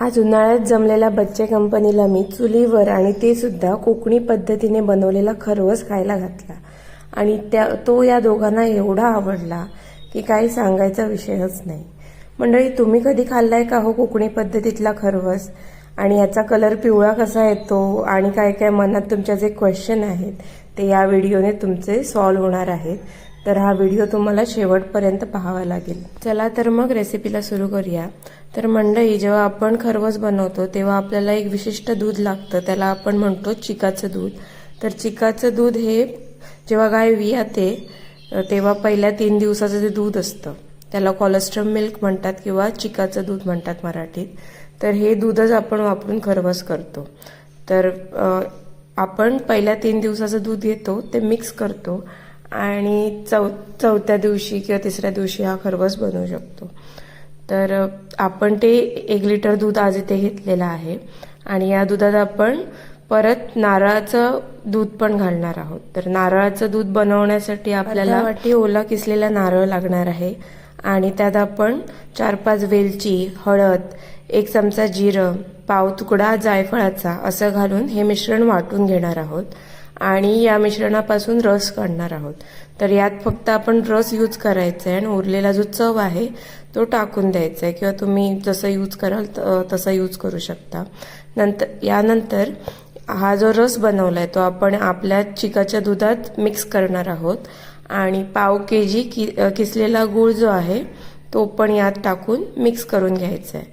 आज उन्हाळ्यात जमलेल्या बच्चे कंपनीला मी चुलीवर आणि ते सुद्धा कोकणी पद्धतीने बनवलेला खरवस खायला घातला. आणि त्या तो या दोघांना एवढा आवडला की काही सांगायचा विषयच नाही. मंडळी तुम्ही कधी खाल्लाय का हो कोकणी पद्धतीतला खरवस? आणि याचा कलर पिवळा कसा येतो? आणि काय काय मनात तुमच्या जे क्वेश्चन आहेत ते या व्हिडिओने तुमचे सॉल्व्ह होणार आहेत. तर हा व्हिडिओ तुम्हाला शेवटपर्यंत पाहावा लागेल. चला तर मग रेसिपीला सुरू करूया. तर मंडळी जेव्हा आपण खरवस बनवतो तेव्हा आपल्याला एक विशिष्ट दूध लागतं. त्याला आपण म्हणतो चिकाचं दूध. तर चिकाचं दूध हे जेव्हा गाय वियाते तेव्हा पहिल्या तीन दिवसाचं जे दूध असतं त्याला कोलेस्ट्रॉल मिल्क म्हणतात किंवा चिकाचं दूध म्हणतात मराठीत. तर हे दूधच आपण वापरून खरवस करतो. तर आपण पहिल्या तीन दिवसाचं दूध घेतो ते मिक्स करतो. आणि चौ चौथ्या दिवशी किंवा तिसऱ्या दिवशी हा खरवस बनवू शकतो. तर आपण ते एक लिटर दूध आज इथे घेतलेलं आहे. आणि या दुधात आपण परत नारळाचं दूध पण घालणार आहोत. तर नारळाचं दूध बनवण्यासाठी आपल्याला वाटी ओला किसलेला नारळ लागणार आहे. आणि त्यात आपण चार पाच वेलची हळद एक चमचा जिरं पाव तुकडा जायफळाचा असं घालून हे मिश्रण वाटून घेणार आहोत. आणि या मिश्रणापासून रस काढणार आहोत. तर यात फक्त आपण रस यूज करायचा आहे आणि उरलेला जो चव आहे तो टाकून द्यायचा आहे किंवा तुम्ही जसं यूज कराल त- यूज करू शकता. नंतर यानंतर हा जो रस बनवला आहे तो आपण आपल्या चिकाच्या दुधात मिक्स करणार आहोत. आणि पाव के जी कि किसलेला गूळ जो आहे तो पण यात टाकून मिक्स करून घ्यायचा आहे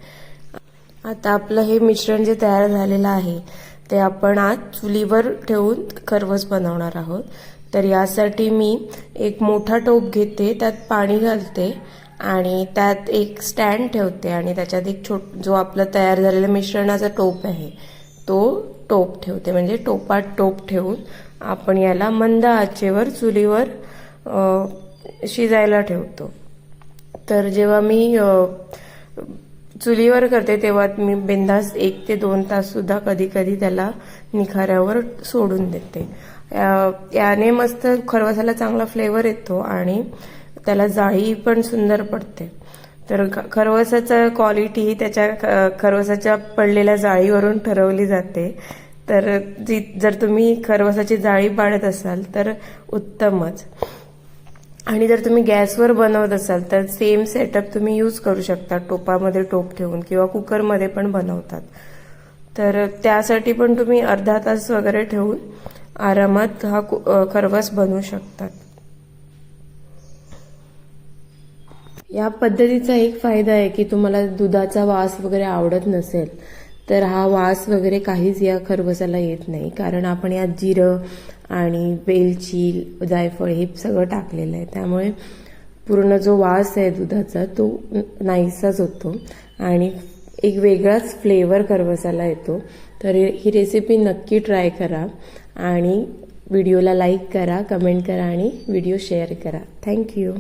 आता आपलं हे मिश्रण जे तयार झालेलं आहे ते आपण आज चुलीवर ठेवून खरवस बनवणार आहोत. तर यासाठी मी एक मोठा टोप घेते त्यात पाणी घालते आणि त्यात एक स्टँड ठेवते आणि त्याच्यात एक छोट जो आपला तयार झालेला मिश्रणाचा टोप आहे तो टोप ठेवते. म्हणजे टोपात टोप ठेवून आपण याला मंद आचेवर चुलीवर शिजायला ठेवतो. तर जेव्हा मी चुलीवर करते तेव्हा मी बिंदास एक ते दोन तास सुद्धा कधी कधी त्याला निखाऱ्यावर सोडून देते. याने मस्त खरवसाला चांगला फ्लेवर येतो आणि त्याला जाळी पण सुंदर पडते. तर ख- खरवसाचं क्वालिटी त्याच्या खरवसाच्या पडलेल्या जाळीवरून ठरवली जाते. तर जी जर तुम्ही खरवसाची जाळी पाडत असाल तर उत्तमच. आणि जर तुम्ही गॅसवर बनवत असाल तर सेम सेटअप तुम्ही यूज करू शकता. टोपामध्ये टोप ठेवून किंवा कुकरमध्ये पण बनवतात. तर त्यासाठी पण तुम्ही अर्धा तास वगैरे ठेवून आरामात हा कु- खरवस बनवू शकतात. या पद्धतीचा एक फायदा आहे की तुम्हाला दुधाचा वास वगैरे आवडत नसेल तर हा वास वगैरे काहीच या खरवसाला येत नाही. कारण आपण यात जिरं आणि वेलची जायफळ हे सगळं टाकलेलं आहे. त्यामुळे पूर्ण जो वास आहे दुधाचा तो नाहीसाच होतो. आणि एक वेगळाच फ्लेवर खरवसाला येतो. तर ही रेसिपी नक्की ट्राय करा आणि व्हिडिओला लाईक करा कमेंट करा आणि व्हिडिओ शेअर करा. थँक्यू